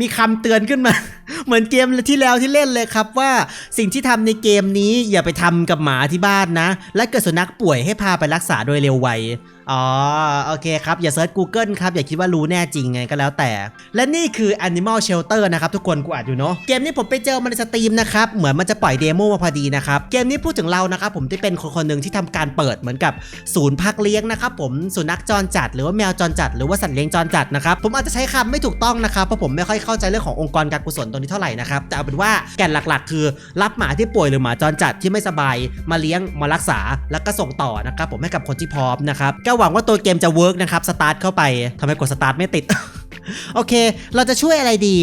มีคำเตือนขึ้นมา เหมือนเกมที่แล้วที่เล่นเลยครับว่าสิ่งที่ทำในเกมนี้อย่าไปทำกับหมาที่บ้านนะ และเกิดสุนัขป่วยให้พาไปรักษาโดยเร็วไวอ๋อโอเคครับ อย่าเซิร์ช Google ครับ อย่าคิดว่ารู้แน่จริงไงก็แล้วแต่ และนี่คือ Animal Shelter นะครับ ทุกคนกูอ่านอยู่เนาะเกมนี้ผมไปเจอมันในสตรีมนะครับ เหมือนมันจะปล่อยเดโมมาพอดีนะครับ เกมนี้พูดถึงเรานะครับ ผมที่เป็นคนคนหนึ่งที่ทำการเปิดเหมือนกับศูนย์พักเลี้ยงนะครับผมสุนัขจรจัด หรือว่าแมวจรจัด หรือว่าสัตว์เลี้ยงจรจัดนะครับผมอาจจะใช้คำไม่ถูกต้องนะครับเพราะผมไม่ค่อยเข้าใจเรื่องขององค์กรการกุศลตรงนี้เท่าไหร่นะครับ แต่เอาเป็นว่าแก่นหลักๆ คือ รับหมาที่ป่วยหรือหมาจรจัดที่ไม่สบายมาเลี้ยงมารักษาแล้วก็ส่งต่อนะครับผมให้กับคนที่พร้อมนะครับก็หวังว่าตัวเกมจะเวิร์กนะครับสตาร์ทเข้าไปทำไมกดสตาร์ทไม่ติดโอเค เราจะช่วยอะไรดี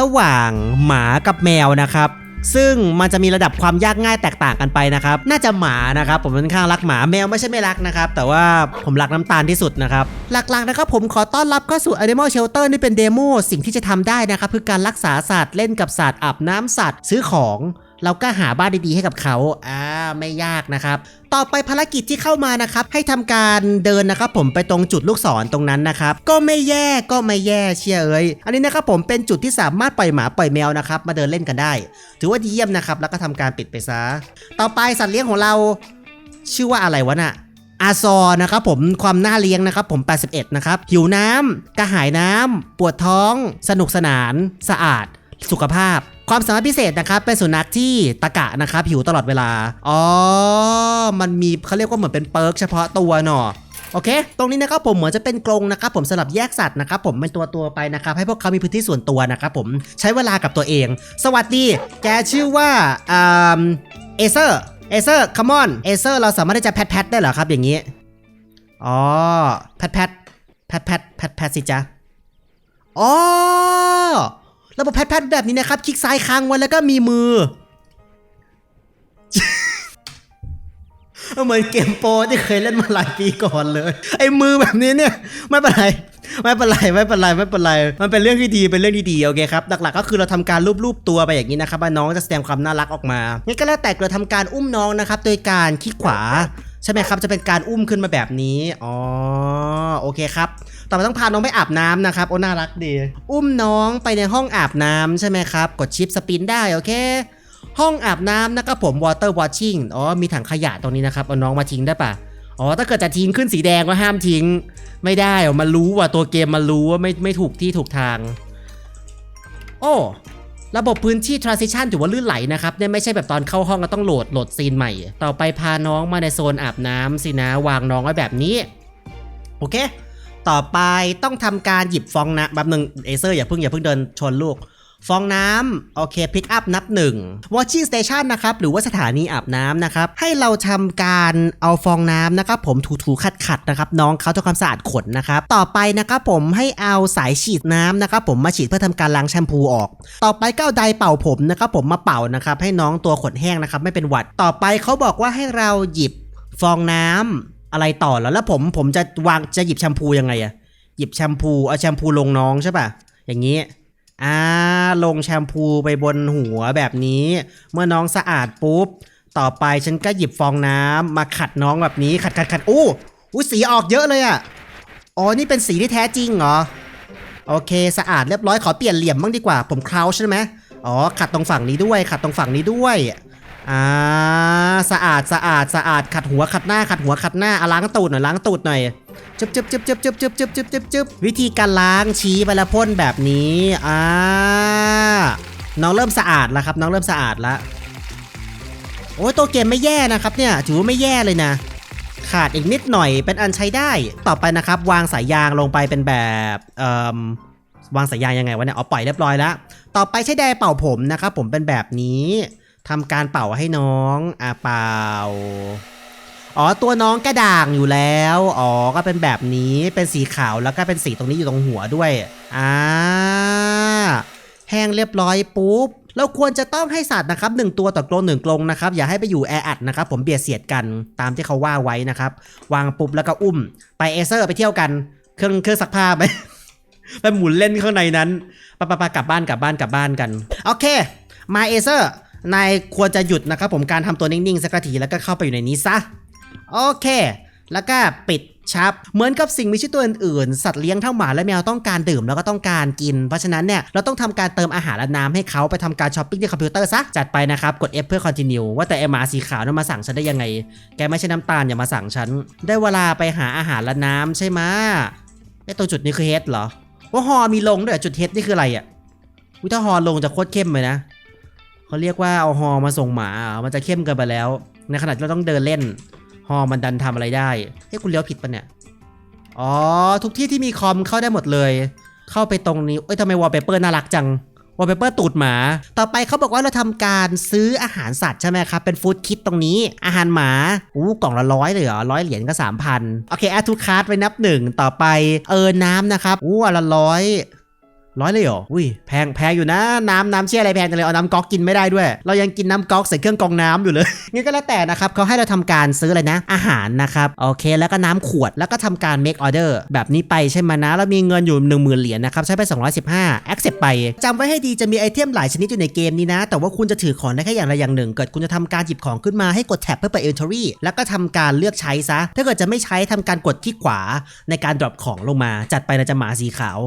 ระหว่างหมากับแมวนะครับ ซึ่งมันจะมีระดับความยากง่ายแตกต่างกันไปนะครับ น่าจะหมานะครับ ผมค่อนข้างรักหมาแมวไม่ใช่ไม่รักนะครับ แต่ว่าผมรักน้ำตาลที่สุดนะครับ หลักๆนะครับผมขอต้อนรับเข้าสู่ Animal Shelter นี่เป็นเดโมสิ่งที่จะทำได้นะครับคือการรักษาสัตว์เล่นกับสัตว์อาบน้ำสัตว์ซื้อของ เราก็หาบ้านดีๆให้กับเขาอ่า ไม่ยากนะครับ ต่อไปภารกิจที่เข้ามานะครับ ให้ทำการเดินนะครับ ผมไปตรงจุดลูกศรตรงนั้นนะครับ ก็ไม่แย่ก็ไม่แย่เชียเอ้ยอันนี้นะครับผมเป็นจุดที่สามารถปล่อยหมาปล่อยแมวนะครับ มาเดินเล่นกันได้ ถือว่าดีเยี่ยมนะครับ แล้วก็ทำการปิดไปซะต่อไปสัตว์เลี้ยงของเรา ชื่อว่าอะไรวะน่ะอาซอนะครับผมความน่าเลี้ยงนะครับผม 81 นะครับ หิวน้ำกระหายน้ำปวดท้อง สนุกสนาน สะอาด สุขภาพ ความสามารถพิเศษนะครับ เป็นสุนัขที่ตะกะนะครับหิวตลอดเวลา อ๋อ มันมีเขาเรียกว่าเหมือนเป็นเปิร์กเฉพาะตัวเนาะโอเค ตรงนี้นะครับผมเหมือนจะเป็นกรงนะครับผมสำหรับแยกสัตว์นะครับผมเป็นตัวตัวไปนะครับให้พวกเขามีพื้นที่ส่วนตัวนะครับผมใช้เวลากับตัวเอง สวัสดี แกชื่อว่าอ่าเอเซอร์เอเซอร์คัมอนเอเซอร์เราสามารถที่จะแพทแพทได้เหรอครับอย่างนี้ อ๋อ แพทแพทแพทแพทแพทแพทสิจ๊ะอ๋อ ระบบแพทแพทแบบนี้นะครับ คลิกซ้ายค้างไว้แล้วก็มีมือเหมือนเกมโปรที่เคยเล่นมาหลายปีก่อนเลย ไอ้มือแบบนี้เนี่ยไม่เป็นไรไม่เป็นไรไม่เป็นไรไม่เป็นไร มันเป็นเรื่องที่ดีเป็นเรื่องที่ดีโอเคครับหลักๆก็คือเราทำการรูปๆตัวไปอย่างนี้นะครับว่าน้องจะแสดงความน่ารักออกมางั้นก็แล้วแต่เราทำการอุ้มน้องนะครับ โดยการคลิกขวา ใช่ไหมครับ จะเป็นการอุ้มขึ้นมาแบบนี้ อ๋อ โอเคครับ ต่อไปต้องพาน้องไปอาบน้ำนะครับ โอ้ น่ารักดี อุ้มน้องไปในห้องอาบน้ำใช่ไหมครับ กดชิปสปินได้ โอเค ห้องอาบน้ำนะครับผม water washing อ๋อ มีถังขยะตรงนี้นะครับ เอาน้องมาทิ้งได้ปะอ๋อ ถ้าเกิดจะทิ้งขึ้นสีแดงก็ห้ามทิ้ง ไม่ได้อ๋อมันรู้ว่าตัวเกมมันรู้ว่าไม่ไม่ถูกที่ถูกทาง โอ้ ระบบพื้นที่ transition ถือว่าลื่นไหลนะครับเนี่ยไม่ใช่แบบตอนเข้าห้องก็ต้องโหลดโหลดซีนใหม่ ต่อไปพาน้องมาในโซนอาบน้ำสินะวางน้องไว้แบบนี้ โอเค ต่อไปต้องทำการหยิบฟองน้ำแบบหนึ่งเอเซอร์อย่าเพิ่งอย่าเพิ่งเดินชนลูก ฟองน้ำโอเคพิกอัพนับหนึ่ง watching station นะครับหรือว่าสถานีอาบน้ำนะครับให้เราทำการเอาฟองน้ำนะครับผมถูๆขัดๆนะครับน้องเขาทำความสะอาดขนนะครับต่อไปนะครับผมให้เอาสายฉีดน้ำนะครับผมมาฉีดเพื่อทำการล้างแชมพูออก ต่อไปก็เอาไดเป่าผมนะครับผมมาเป่านะครับให้น้องตัวขนแห้งนะครับไม่เป็นหวัด ต่อไปเขาบอกว่าให้เราหยิบฟองน้ำอะไรต่อแล้วแล้วผมผมจะวางจะหยิบแชมพูยังไงอะหยิบแชมพูเอาแชมพูลงน้องใช่ป่ะอย่างนี้ อ่าลงแชมพูไปบนหัวแบบนี้ เมื่อน้องสะอาดปุ๊บ ต่อไปฉันก็หยิบฟองน้ำมาขัดน้องแบบนี้ขัดขัดขัดอู้อู้สีออกเยอะเลยอะอ๋อนี่เป็นสีที่แท้จริงเหรอโอเค สะอาดเรียบร้อยขอเปลี่ยนเหลี่ยมบ้างดีกว่า ผมคราวใช่ไหมอ๋อขัดตรงฝั่งนี้ด้วยขัดตรงฝั่งนี้ด้วย อ่าสะอาดสะอาดสะอาดขัดหัวขัดหน้าขัดหัวขัดหน้าอะล้างตูดหน่อยล้างตูดหน่อยจึบจึบจึบจึบจึบจึบจึบจึบจึบจึบวิธีการล้างชี้ไปแล้วพ่นแบบนี้อ่าน้องเริ่มสะอาดแล้วครับ น้องเริ่มสะอาดแล้วโอ้ยตัวเกมไม่แย่นะครับเนี่ยถือว่าไม่แย่เลยนะ ขาดอีกนิดหน่อยเป็นอันใช้ได้ต่อไปนะครับ วางสายยางลงไปเป็นแบบเอ่อวางสายยางยังไงวะเนี่ยเอาปล่อยเรียบร้อยแล้ว ต่อไปใช้แดร์เป่าผมนะครับผมเป็นแบบนี้ ทำการเป่าให้น้องอ่าเป่า อ๋อตัวน้องกระด่างอยู่แล้ว อ๋อก็เป็นแบบนี้เป็นสีขาวแล้วก็เป็นสีตรงนี้อยู่ตรงหัวด้วยอ่าแห้งเรียบร้อยปุ๊บเราควรจะต้องให้สัตว์นะครับหนึ่งตัวต่อกรงหนึ่งกรงนะครับอย่าให้ไปอยู่แออัดนะครับผมเบียดเสียดกันตามที่เขาว่าไว้นะครับ วางปุ๊บแล้วก็อุ้ม ไปเอเซอร์ไปเที่ยวกัน เครื่องเครื่องซักผ้าไหมไปหมุนเล่นข้างในนั้นปะปะปะกลับบ้านกลับบ้านกลับบ้านกันโอเค มาเอเซอร์ นายควรจะหยุดนะครับผมการทำตัวนิ่งๆสักทีแล้วก็เข้าไปอยู่ในนี้ซะ โอเค แล้วก็ปิดชับ เหมือนกับสิ่งมีชีวิตตัวอื่นๆ สัตว์เลี้ยงทั้งหมาและแมวต้องการดื่มแล้วก็ต้องการกิน เพราะฉะนั้นเนี่ยเราต้องทำการเติมอาหารและน้ำให้เขาไปทำการช้อปปิ้งที่คอมพิวเตอร์ซะ จัดไปนะครับ กด F เพื่อ continue ว่าแต่ไอหมาสีขาวนั้นมาสั่งฉันได้ยังไง แกไม่ใช่น้ำตาลอย่ามาสั่งฉัน ได้เวลาไปหาอาหารและน้ำใช่ไหมไอตัวจุดนี้คือเฮดเหรอว่าฮอมีลงด้วยจุดเฮดนี่คืออะไรอะวิถ้าฮอลงจะโคตรเข้มเลยนะ เขาเรียกว่าเอาฮอมาส่งหมา มันจะเข้มเกินไปแล้ว ในขณะที่เราต้องเดินเล่น ฮอมันดันทำอะไรได้เฮ้ยคุณเลี้ยวผิดปะเนี่ย อ๋อ ทุกที่ที่มีคอมเข้าได้หมดเลย เข้าไปตรงนี้ เอ้ยทำไมวอลเปเปอร์น่ารักจัง วอลเปเปอร์ตูดหมา ต่อไปเขาบอกว่าเราทำการซื้ออาหารสัตว์ใช่ไหมครับ เป็นฟู้ดคิทตรงนี้ อาหารหมา อู้กล่องละร้อยเลยเหรอร้อยเหรียญก็สามพันโอเคแอดทูคาร์ดไว้นับหนึ่ง ต่อไป เออน้ำนะครับ อู้ละร้อย ร้อยเลยเหรอ อุ้ย แพงแพงอยู่นะ น้ำน้ำเชี่ยอะไรแพงจังเลย เอาน้ำก๊อกกินไม่ได้ด้วย เรายังกินน้ำก๊อกใส่เครื่องกรองน้ำอยู่เลยงั้ก็แล้วแต่นะครับเขาให้เราทำการซื้ออะไรนะ อาหารนะครับ โอเค แล้วก็น้ำขวด แล้วก็ทำการ make order แบบนี้ไปใช่ไหมนะแล้วมีเงินอยู่ 1 0,000 เหรียญนะครับ ใช้ไป 215 accept ไปจำไว้ให้ดีจะมีไอเทมหลายชนิดอยู่ในเกมนี้นะ แต่ว่าคุณจะถือของได้แค่อย่างใดอย่างหนึ่ง เกิดคุณจะทำการหยิบของขึ้นมาให้กดแท็บเพื่อเปิด inventory แล้วก็ทำการเลือกใช้ซะ ถ้าเกิดจะไม่ใช้ทำการกดที่ขวาในการ drop ของลงมา จัดไปนะจะหมาสีขาว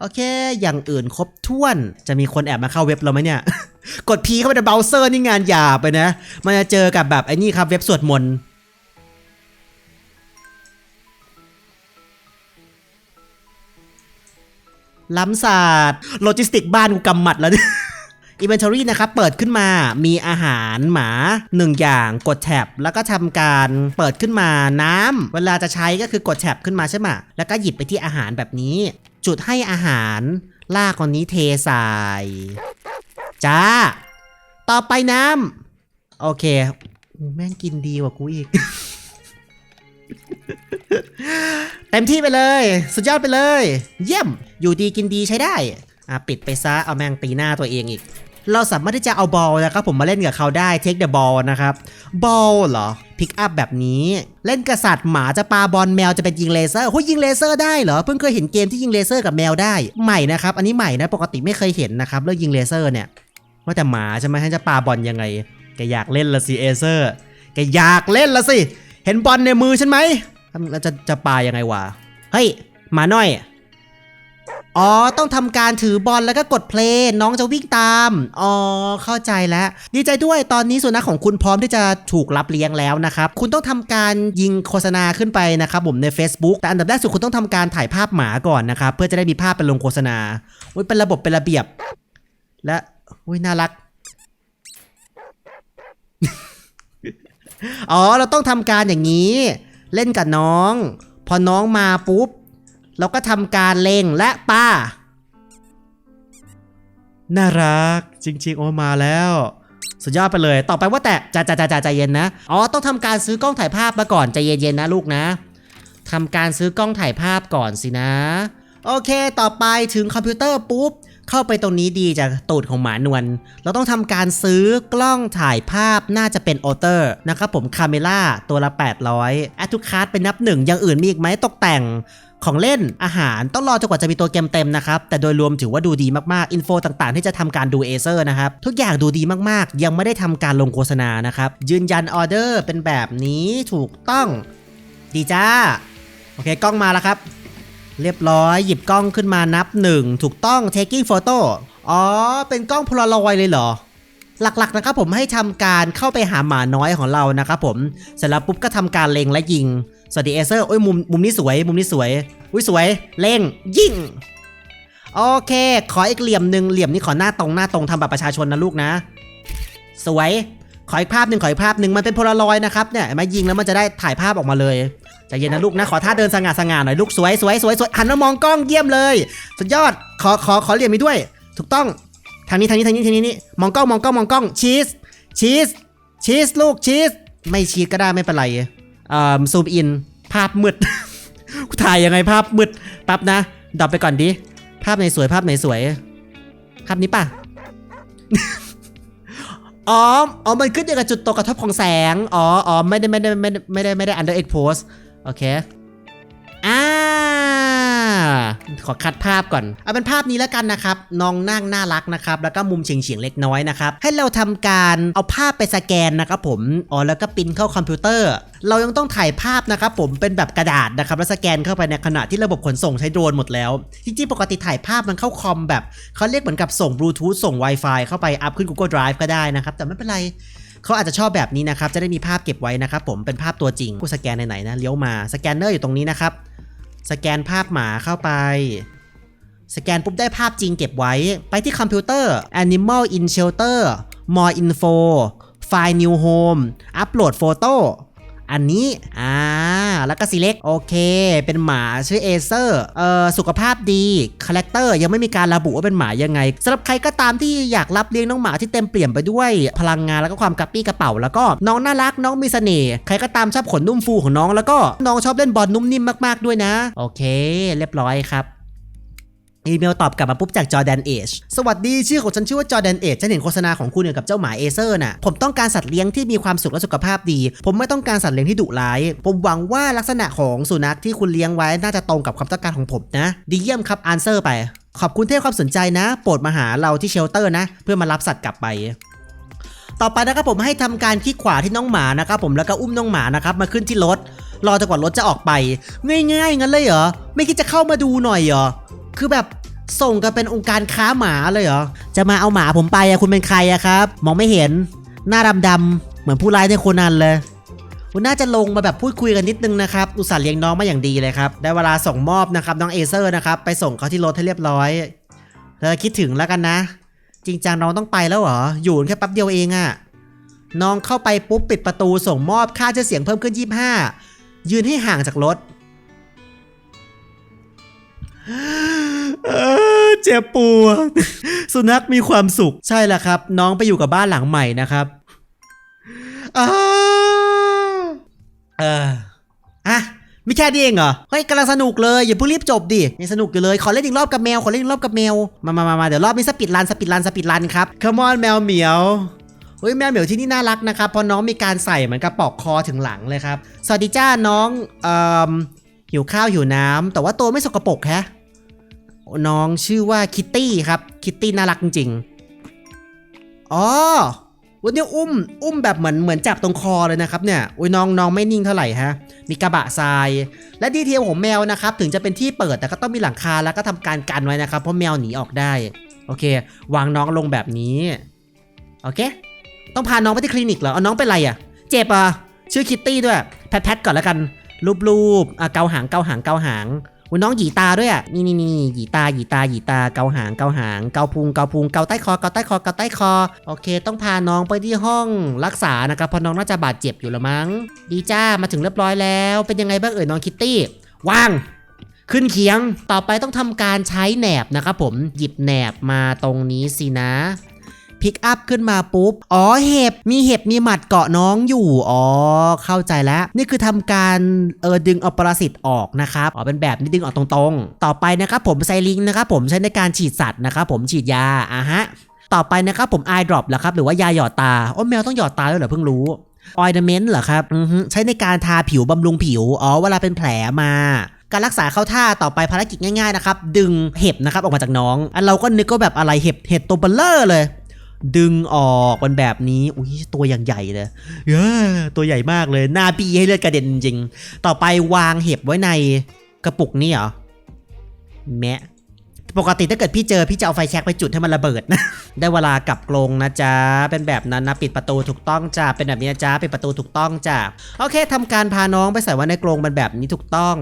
โอเค อย่างอื่นครบถ้วน จะมีคนแอบมาเข้าเว็บเราไหมเนี่ย กด P เข้าไปในเบราว์เซอร์นี่งานหยาบไปนะ มันจะเจอกับแบบไอ้นี่ครับเว็บสวดมนต์ล้ำศาสตร์โลจิสติกบ้านกูกำหมัดแล้วเนี่ย Inventory นะครับเปิดขึ้นมามีอาหารหมา 1 อย่างกดแท็บแล้วก็ทำการเปิดขึ้นมาน้ำเวลาจะใช้ก็คือกดแท็บขึ้นมาใช่ไหมแล้วก็หยิบไปที่อาหารแบบนี้ จุดให้อาหารลากคนนี้เทใส่จ้า ต่อไปน้ำโอเคแม่งกินดีกว่ากูอีกเต็มที่ไปเลย สุดยอดไปเลย เยี่ยม อยู่ดีกินดีใช้ได้ อะ ปิดไปซะ เอาแมงตีหน้าตัวเองอีก เราสามารถที่จะเอาบอลนะครับผมมาเล่นกับเขาได้เทคเดอะบอลนะครับบอลเหรอพิกอัพแบบนี้ เล่นกษัตริย์หมาจะปาบอลแมวจะเป็นยิงเลเซอร์โอ้ยยิงเลเซอร์ได้เหรอเพิ่งเคยเห็นเกมที่ยิงเลเซอร์กับแมวได้ใหม่นะครับอันนี้ใหม่นะปกติไม่เคยเห็นนะครับเรื่องยิงเลเซอร์เนี่ยว่าแต่หมาใช่ไหมให้จะปาบอลยังไงแกอยากเล่นละสิเอเซอร์แกอยากเล่นละสิเห็นบอลในมือฉันไหมแล้วจะจะปายังไงวะเฮ้ยหมาน้อย อ๋อ ต้องทำการถือบอลแล้วก็กดเพลย์น้องจะวิ่งตาม อ๋อ เข้าใจแล้ว ดีใจด้วยตอนนี้สุนัขของคุณพร้อมที่จะถูกรับเลี้ยงแล้วนะครับ คุณต้องทำการยิงโฆษณาขึ้นไปนะครับผมใน Facebook แต่อันดับแรกสุดคุณต้องทำการถ่ายภาพหมาก่อนนะครับ เพื่อจะได้มีภาพเป็นลงโฆษณาอุ้ยเป็นระบบเป็นระเบียบ และอุ้ยน่ารักอ๋อ เราต้องทำการอย่างนี้ เล่นกับน้อง พอน้องมาปุ๊บ เราก็ทำการเล็งและป้า น่ารักจริง ๆ โอมาแล้ว สุดยอดไปเลย ต่อไปว่าแต่ใจใจใจใจเย็นนะ อ๋อ ต้องทำการซื้อกล้องถ่ายภาพมาก่อนใจเย็นๆนะลูกนะทำการซื้อกล้องถ่ายภาพก่อนสินะ โอเค ต่อไปถึงคอมพิวเตอร์ปุ๊บเข้าไปตรงนี้ดีจากตูดของหมานวล เราต้องทำการซื้อกล้องถ่ายภาพน่าจะเป็นโอเตอร์นะครับผมคาเมล่าตัวละ 800แอดทุคาร์ดเป็นนับหนึ่งอย่างอื่นมีอีกไหมตกแต่ง ของเล่นอาหารต้องรอจนกว่าจะมีตัวเกมเต็มนะครับ แต่โดยรวมถือว่าดูดีมากๆ อินโฟต่างๆ ที่จะทำการดูเอเซอร์นะครับ ทุกอย่างดูดีมากๆ ยังไม่ได้ทำการลงโฆษณานะครับ ยืนยันออเดอร์เป็นแบบนี้ถูกต้องดีจ้า โอเคกล้องมาแล้วครับ เรียบร้อยหยิบกล้องขึ้นมานับหนึ่งถูกต้อง taking photo อ๋อ เป็นกล้องโพลารอยเลยเหรอ หลักๆนะครับผมให้ทำการเข้าไปหาหมาน้อยของเรานะครับผมเสร็จแล้วปุ๊บก็ทำการเล็งและยิงสวัสดีเอเซอร์โอ้ยมุมมุมนี้สวย มุมนี้สวยอุ้ยสวยเล็งยิงโอเค ขออีกเหลี่ยมหนึ่งเหลี่ยมนี้ขอหน้าตรงหน้าตรงทำบัตรประชาชนนะลูกนะ สวย ขออีกภาพหนึ่งขออีกภาพหนึ่งมันเป็นโพลารอยด์นะครับเนี่ยมายิงแล้วมันจะได้ถ่ายภาพออกมาเลยใจเย็นนะลูกนะขอท่าเดินสง่าสง่าหน่อยลูกสวยสวยสวยสวยหันมามองกล้องเยี่ยมเลย สุดยอดขอขอขอเหลี่ยมนี้ด้วย ถูกต้อง ทางนี้ทางนี้ทางนี้ทางนี้นี่มองกล้องมองกล้องมองกล้องชีสชีสชีสลูกชีสไม่ชีสก็ได้ไม่เป็นไรเอ่อซูมอินภาพมืดถ่ายยังไงภาพมืดแป๊บนะดับไปก่อนดิภาพไหนสวยภาพไหนสวย ภาพนี้ป่ะอ๋อ อ๋อ มันขึ้นอยู่กับจุดตกกระทบของแสง อ๋อ อ๋อ ไม่ได้ ไม่ได้ ไม่ได้ ไม่ได้ ไม่ได้ under expose โอเค ขอคัดภาพก่อน เอาเป็นภาพนี้แล้วกันนะครับ น้องนั่งน่ารักนะครับ แล้วก็มุมเฉียงเฉียงๆเล็กน้อยนะครับ ให้เราทำการเอาภาพไปสแกนนะครับผม อ๋อ แล้วก็ปิ้นเข้าคอมพิวเตอร์ เรายังต้องถ่ายภาพนะครับผม เป็นแบบกระดาษนะครับ แล้วสแกนเข้าไปในขณะที่ระบบขนส่งใช้โดรนหมดแล้ว จริงๆ ปกติถ่ายภาพมันเข้าคอมแบบเขาเรียกเหมือนกับส่งบลูทูธส่ง Wi-Fi เข้าไปอัพขึ้น Google Drive ก็ได้นะครับ แต่ไม่เป็นไรเขาอาจจะชอบแบบนี้นะครับ จะได้มีภาพเก็บไว้นะครับผม เป็นภาพตัวจริงผู้สแกนไหนๆนะ เลี้ยวมา สแกนเนอร์อยู่ตรงนี้นะครับ สแกนภาพหมาเข้าไป สแกนปุ๊บได้ภาพจริงเก็บไว้ ไปที่คอมพิวเตอร์ Animal in Shelter More Info File New Home อัปโหลดโฟโต้ อันนี้ อ่า แล้วก็ select โอเค เป็นหมาชื่อเอเซอร์เอ่อสุขภาพดีคาแรคเตอร์ยังไม่มีการระบุว่าเป็นหมายังไงสำหรับใครก็ตามที่อยากรับเลี้ยงน้องหมาที่เต็มเปี่ยมไปด้วยพลังงานแล้วก็ความกระปี้กระเป๋าแล้วก็น้องน่ารักน้องมีเสน่ห์ใครก็ตามชอบขนนุ่มฟูของน้องแล้วก็น้องชอบเล่นบอลนุ่มนิ่มมากๆด้วยนะ โอเค เรียบร้อยครับ อีเมลตอบกลับมาปุ๊บจากจอแดนเอชสวัสดีชื่อของฉันชื่อว่าจอแดนเอชฉันเห็นโฆษณาของคุณเกี่ยวกับเจ้าหมาเอเซอร์น่ะผมต้องการสัตว์เลี้ยงที่มีความสุขและสุขภาพดี ผมไม่ต้องการสัตว์เลี้ยงที่ดุร้าย ผมหวังว่าลักษณะของสุนัขที่คุณเลี้ยงไว้น่าจะตรงกับความต้องการของผมนะ ดีเยี่ยมครับอันเซอร์ไป ขอบคุณที่ให้ความสนใจนะ โปรดมาหาเราที่เชลเตอร์นะ เพื่อมารับสัตว์กลับไปต่อไปนะครับผมให้ทำการคลิกขวาที่น้องหมานะครับผมแล้วก็อุ้มน้องหมานะครับมาขึ้นที่รถ รอจนกว่ารถจะออกไป ง่ายๆงั้นเลยเหรอไม่คิดจะเข้ามาดูหน่อยเหรอ คือแบบส่งกันเป็นองค์การค้าหมาเลยเหรอ จะมาเอาหมาผมไปอะคุณเป็นใครอะครับ มองไม่เห็น หน้าดำๆ เหมือนผู้ร้ายในโคนันเลยคุณน่าจะลงมาแบบพูดคุยกันนิดนึงนะครับ อุตส่าห์เลี้ยงน้องมาอย่างดีเลยครับ ได้เวลาส่งมอบนะครับน้องเอเซอร์นะครับ ไปส่งเขาที่รถให้เรียบร้อยเธอคิดถึงแล้วกันนะ จริงจังน้องต้องไปแล้วเหรอ อยู่แค่แป๊บเดียวเองอะน้องเข้าไปปุ๊บปิดประตูส่งมอบค่าเชื่อเสียงเพิ่มขึ้น 25 ยืนให้ห่างจากรถ เจ็บปวดสุนัขมีความสุข ใช่แล้วครับ น้องไปอยู่กับบ้านหลังใหม่นะครับอาเอออะไม่แค่นี้เองเหรอ เฮ้ยกำลังสนุกเลยอย่าเพิ่งรีบจบดิยังสนุกอยู่เลย ขอเล่นอีกรอบกับแมว ขอเล่นอีกรอบกับแมว มามามามาเดี๋ยวรอบนี้สปีดรันสปีดรันสปีดรันครับ Come on แมวเหมียวเฮ้ยแมวเหมียวที่นี่น่ารักนะครับเพราะน้องมีการใส่เหมือนกับปอกคอถึงหลังเลยครับ สวัสดีจ้าน้องเอ่อหิวข้าวหิวน้ำแต่ว่าตัวไม่สกปรกแฮะ น้องชื่อว่าคิตตี้ครับคิตตี้น่ารักจริงๆอ๋อวันนี้อุ้มอุ้มแบบเหมือนเหมือนจับตรงคอเลยนะครับเนี่ยอุ้ยน้องน้องไม่นิ่งเท่าไหร่ฮะมีกระบะทราย และดีเทลของแมวนะครับ ถึงจะเป็นที่เปิดแต่ก็ต้องมีหลังคาแล้วก็ทำการกันไว้นะครับ เพราะแมวหนีออกได้ โอเค วางน้องลงแบบนี้โอเค ต้องพาน้องไปที่คลินิกเหรอเอาน้องเป็นไรอะ เจ็บอะชื่อคิตตี้ด้วยแพทๆก่อนแล้วกันรูปๆอะเกาหางเกาหางเกาหาง น้องหยีตาด้วยอะนี่นี่นี่หยีตาหยีตาหยีตาเกาหางเกาหางเกาพุงเกาพุงเกาใต้คอเกาใต้คอเกาใต้คอ โอเค ต้องพาน้องไปที่ห้องรักษานะครับเพราะน้องน่าจะบาดเจ็บอยู่ละมั้ง ดีจ้ามาถึงเรียบร้อยแล้ว เป็นยังไงบ้างเอ่ยน้องคิตตี้ว่างขึ้นเคียง ต่อไปต้องทำการใช้แหนบนะครับผม หยิบแหนบมาตรงนี้สินะ พิกอัพขึ้นมาปุ๊บ อ๋อเห็บ มีเห็บมีหมัดเกาะน้องอยู่ อ๋อ เข้าใจแล้ว นี่คือทำการเออดึงเอาปรสิตออกนะครับ อ๋อเป็นแบบนี้ดึงออกตรงๆ ต่อไปนะครับผมไซลิงนะครับผมใช้ในการฉีดสัตว์นะครับผมฉีดยาอะฮะ ต่อไปนะครับผมไอดรอปเหรอครับหรือว่ายาหยอดตา โอ้แมวต้องหยอดตาด้วยเหรอเพิ่งรู้ออยเมนต์เหรอครับอือใช้ในการทาผิวบำรุงผิว อ๋อเวลาเป็นแผลมาการรักษาเข้าท่าต่อไปภารกิจง่ายๆนะครับ ดึงเห็บนะครับออกมาจากน้องอันเราก็นึกว่าแบบอะไรเห็บเห็ดตัวเบลเลอร์เลย ดึงออกเป็นแบบนี้ อุ้ยตัวอย่างใหญ่เลยเยอตัวใหญ่มากเลย หน้าปีให้เลือดกระเด็นจริง ต่อไปวางเห็บไว้ในกระปุกนี่เหรอ แมะ ปกติถ้าเกิดพี่เจอพี่จะเอาไฟแช็กไปจุดให้มันระเบิดนะ ได้เวลากลับกรงนะจ๊ะ เป็นแบบนั้นนะ ปิดประตูถูกต้องจ้ะ เป็นแบบนี้นะจ๊ะ ปิดประตูถูกต้องจ้ะ โอเคทำการพาน้องไปใส่ไว้ในกรงเป็นแบบนี้ถูกต้อง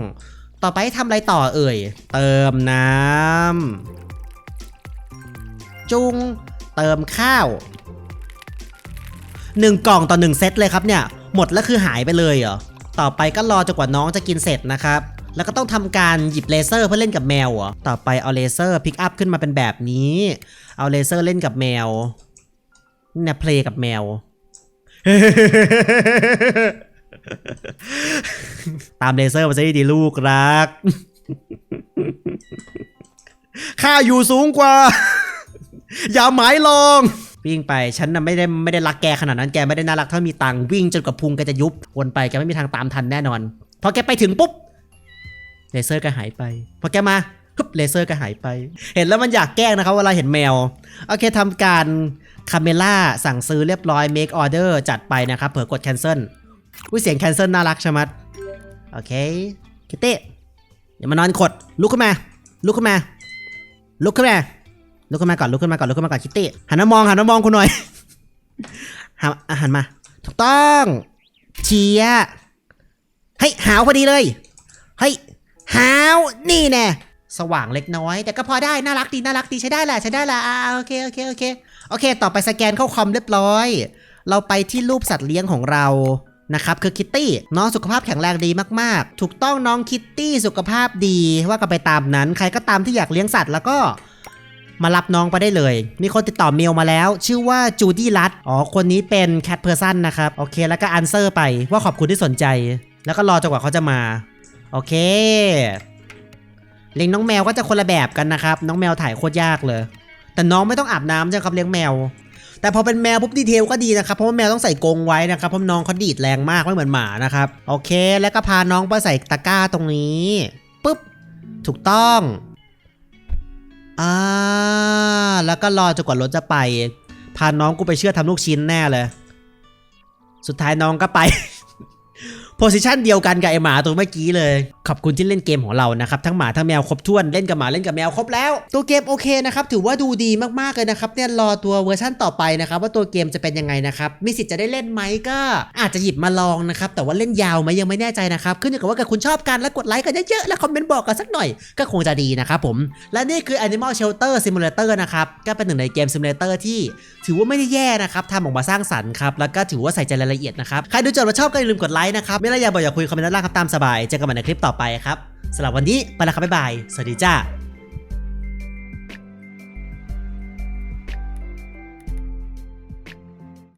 ต่อไปให้ทำอะไรต่อเอ่ย เติมน้ำจุง เติมข้าวหนึ่งกล่องต่อหนึ่งเซตเลยครับเนี่ย หมดแล้วคือหายไปเลยเหรอ ต่อไปก็รอจนกว่าน้องจะกินเสร็จนะครับ แล้วก็ต้องทำการหยิบเลเซอร์เพื่อเล่นกับแมวเหรอ ต่อไปเอาเลเซอร์พิกอัพขึ้นมาเป็นแบบนี้ เอาเลเซอร์เล่นกับแมวเนี่ยเพลย์กับแมวตามเลเซอร์มาซะดีลูกรักข้าอยู่สูงกว่า อย่าหมายลอง วิ่งไปฉันน่ะไม่ได้ไม่ได้รักแกขนาดนั้นแกไม่ได้น่ารักเท่ามีตังค์วิ่งจนกับพุงแกจะยุบวนไปแกไม่มีทางตามทันแน่นอนพอแกไปถึงปุ๊บเลเซอร์ก็หายไปพอแกมาฮึบเลเซอร์ก็หายไป เห็นแล้วมันอยากแกล้งนะครับเวลาเห็นแมว โอเคทำการคาเมล่าสั่งซื้อเรียบร้อย make order จัดไปนะครับ เผื่อกด cancel อุ้ยเสียง cancel น่ารักชะมัดโอเคคิตตี้อย่ามานอนขดลุกขึ้นมา ลุกขึ้นมา ลุกขึ้นมา ลุกขึ้นมาก่อนลุกขึ้นมาก่อนลุกขึ้นมาก่อนคิตตี้หันมามองหันมามองคุณหน่อยหันหันมา ถูกต้องเชียเฮ้ยหาวพอดีเลยเฮ้ยหาวนี่แน่สว่างเล็กน้อย แต่ก็พอได้น่ารักดีน่ารักดีใช้ได้แหละใช้ได้แหละอ่าโอเคโอเคโอเคโอเค ต่อไปสแกนเข้าคอมเรียบร้อย เราไปที่รูปสัตว์เลี้ยงของเรานะครับคือคิตตี้น้องสุขภาพแข็งแรงดีมากๆ ถูกต้องน้องคิตตี้สุขภาพดีว่ากันไปตามนั้น ใครก็ตามที่อยากเลี้ยงสัตว์แล้วก็ มารับน้องไปได้เลย มีคนติดต่อเมลมาแล้ว ชื่อว่าจูดี้รัตอ๋อคนนี้เป็นแคทเพอร์ซันนะครับโอเคแล้วก็อันเซอร์ไปว่าขอบคุณที่สนใจ แล้วก็รอจนกว่าเขาจะมา โอเคเลี้ยงน้องแมวก็จะคนละแบบกันนะครับ น้องแมวถ่ายโคตรยากเลย แต่น้องไม่ต้องอาบน้ำใช่ไหมครับเลี้ยงแมว แต่พอเป็นแมวปุ๊บดีเทลก็ดีนะครับเพราะว่าแมวต้องใส่กรงไว้นะครับเพราะน้องเขาดีดแรงมากไม่เหมือนหมานะครับโอเค แล้วก็พาน้องไปใส่ตะกร้าตรงนี้ปุ๊บถูกต้อง อ่าแล้วก็รอจนกว่ารถจะไป พาน้องกูไปเชื่อทำลูกชิ้นแน่เลย สุดท้ายน้องก็ไป โพสิชันเดียวกันกับไอหมาตัวเมื่อกี้เลย ขอบคุณที่เล่นเกมของเรานะครับ ทั้งหมาทั้งแมวครบถ้วนเล่นกับหมาเล่นกับแมวครบแล้ว ตัวเกมโอเคนะครับ ถือว่าดูดีมากๆเลยนะครับเนี่ยรอตัวเวอร์ชั่นต่อไปนะครับ ว่าตัวเกมจะเป็นยังไงนะครับ มีสิทธิ์จะได้เล่นไหมก็ อาจจะหยิบมาลองนะครับ แต่ว่าเล่นยาวไหมยังไม่แน่ใจนะครับ ขึ้นอยู่กับว่าคุณชอบกันและกดไลค์กันเยอะๆและคอมเมนต์บอกกันสักหน่อยก็คงจะดีนะครับผมและนี่คือ Animal Shelter Simulator นะครับก็เป็นหนึ่งในเกม Simulator ที่ ถือว่าไม่ได้แย่นะครับทำออกมาสร้างสรรค์ครับแล้วก็ถือว่าใส่ใจรายละเอียดนะครับใครดูจบแล้วชอบก็อย่าลืมกดไลค์นะครับไม่ได้อยากบอกอยากคุยคอมเมนต์ด้านล่างครับตามสบายเจอกันใหม่ในคลิปต่อไปครับสำหรับวันนี้ไปแล้วครับบ๊ายบายสวัสดีจ้า